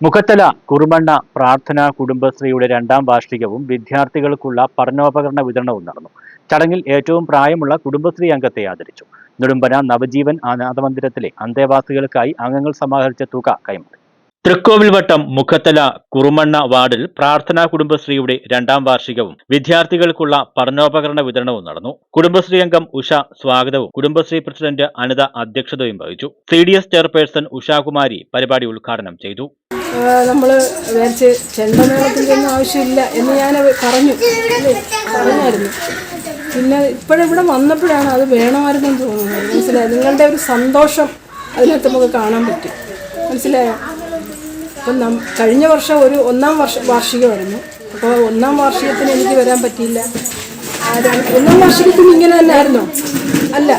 മുഖത്തല കുറുമണ്ണ പ്രാർത്ഥന കുടുംബശ്രീയുടെ രണ്ടാം വാർഷികവും വിദ്യാർത്ഥികൾക്കുള്ള പഠനോപകരണ വിതരണവും നടന്നു. ചടങ്ങിൽ ഏറ്റവും പ്രായമുള്ള കുടുംബശ്രീ അംഗത്തെ ആദരിച്ചു. നെടുമ്പന നവജീവൻ അനാഥമന്ദിരത്തിലെ അന്തേവാസികൾക്കായി അംഗങ്ങൾ സമാഹരിച്ച തുക കൈമാറി. തൃക്കോവിൽവട്ടം മുഖത്തല കുറുമണ്ണ വാർഡിൽ പ്രാർത്ഥനാ കുടുംബശ്രീയുടെ രണ്ടാം വാർഷികവും വിദ്യാർത്ഥികൾക്കുള്ള പഠനോപകരണ വിതരണവും നടന്നു. കുടുംബശ്രീ അംഗം ഉഷ സ്വാഗതവും കുടുംബശ്രീ പ്രസിഡന്റ് അനിത അധ്യക്ഷതയും വഹിച്ചു. C D S chairperson Ushakumari പരിപാടി ഉദ്ഘാടനം ചെയ്തു. നമ്മൾ വിചാരിച്ച് ചെണ്ടമേളത്തിന്റെ ഒന്നും ആവശ്യമില്ല എന്ന് ഞാൻ പറഞ്ഞു. പറഞ്ഞായിരുന്നു. പിന്നെ ഇപ്പോഴിവിടെ വന്നപ്പോഴാണ് അത് വേണമായിരുന്നെന്ന് തോന്നുന്നത്. മനസ്സിലായോ? നിങ്ങളുടെ ഒരു സന്തോഷം അതിനകത്ത് നമുക്ക് കാണാൻ പറ്റും. മനസ്സിലായോ? അപ്പം നം കഴിഞ്ഞ വർഷം ഒരു ഒന്നാം വർഷ വാർഷികമായിരുന്നു. അപ്പോൾ ഒന്നാം വാർഷികത്തിന് എനിക്ക് വരാൻ പറ്റിയില്ല. ആരാണ്? ഒന്നാം വാർഷികത്തിന് ഇങ്ങനെ തന്നെ ആയിരുന്നോ? അല്ല.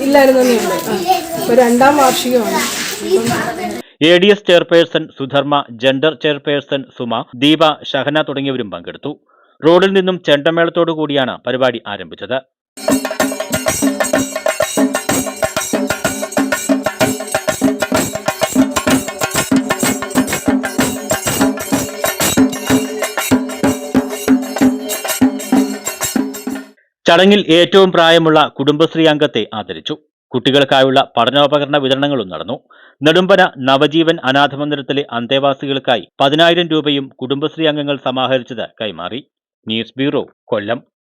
ഇല്ലായിരുന്നു തന്നെയുണ്ട്. ആ. ഇപ്പോൾ രണ്ടാം വാർഷികമാണ്. A D S chairperson Sudharma gender chairperson Suma Deepa Shahana തുടങ്ങിയവരും പങ്കെടുത്തു. റോഡിൽ നിന്നും ചെണ്ടമേളത്തോടു കൂടിയാണ് പരിപാടി ആരംഭിച്ചത്. ചടങ്ങിൽ ഏറ്റവും പ്രായമുള്ള കുടുംബശ്രീ അംഗത്തെ ആദരിച്ചു. കുട്ടികൾക്കായുള്ള പഠനോപകരണ വിതരണങ്ങളും നടന്നു. നെടുമ്പന നവജീവൻ അനാഥമന്ദിരത്തിലെ അന്തേവാസികൾക്കായി പതിനായിരം രൂപയും കുടുംബശ്രീ അംഗങ്ങൾ സമാഹരിച്ചത് കൈമാറി. News bureau Kollam.